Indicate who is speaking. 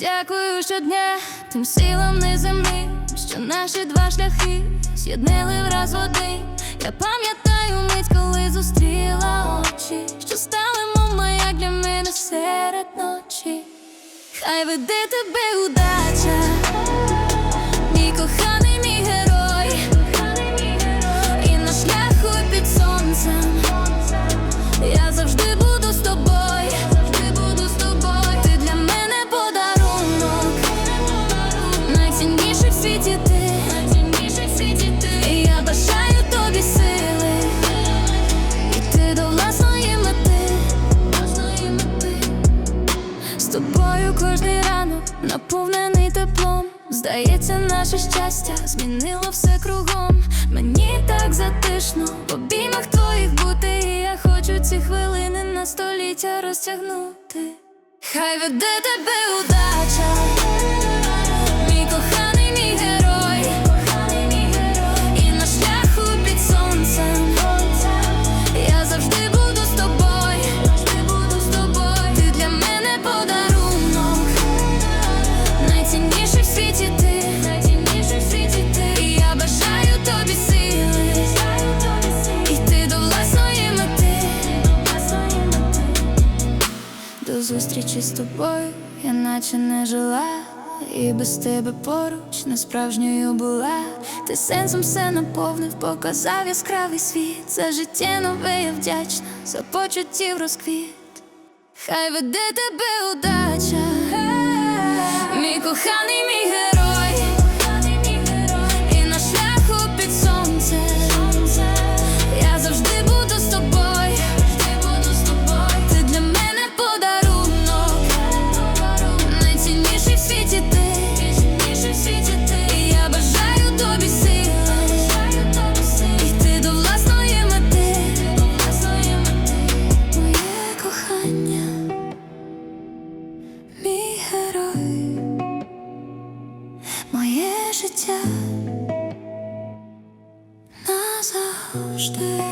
Speaker 1: дякую щодня тим силам неземним, що наші два шляхи з'єднали враз в один. Я пам'ятаю мить, коли зустріла очі, що стали мов як для мене серед ночі. Хай веде тебе удача, найцінніший в світі ти, найцінніший в світі ти. І я бажаю тобі сили, іти до власної мети, мети. З тобою кожний ранок наповнений теплом. Здається, наше щастя змінило все кругом. Мені так затишно в обіймах твоїх бути. І я хочу ці хвилини на століття розтягнути. Хай веде тебе удача, зустрічі з тобою, я наче не жила. І без тебе поруч не справжньою була. Ти сенсом все наповнив, показав яскравий світ. За життя нове я вдячна, за почуттів розквіт. Хай веде тебе удача, мій коханий, мій герой, моє життя назавжди.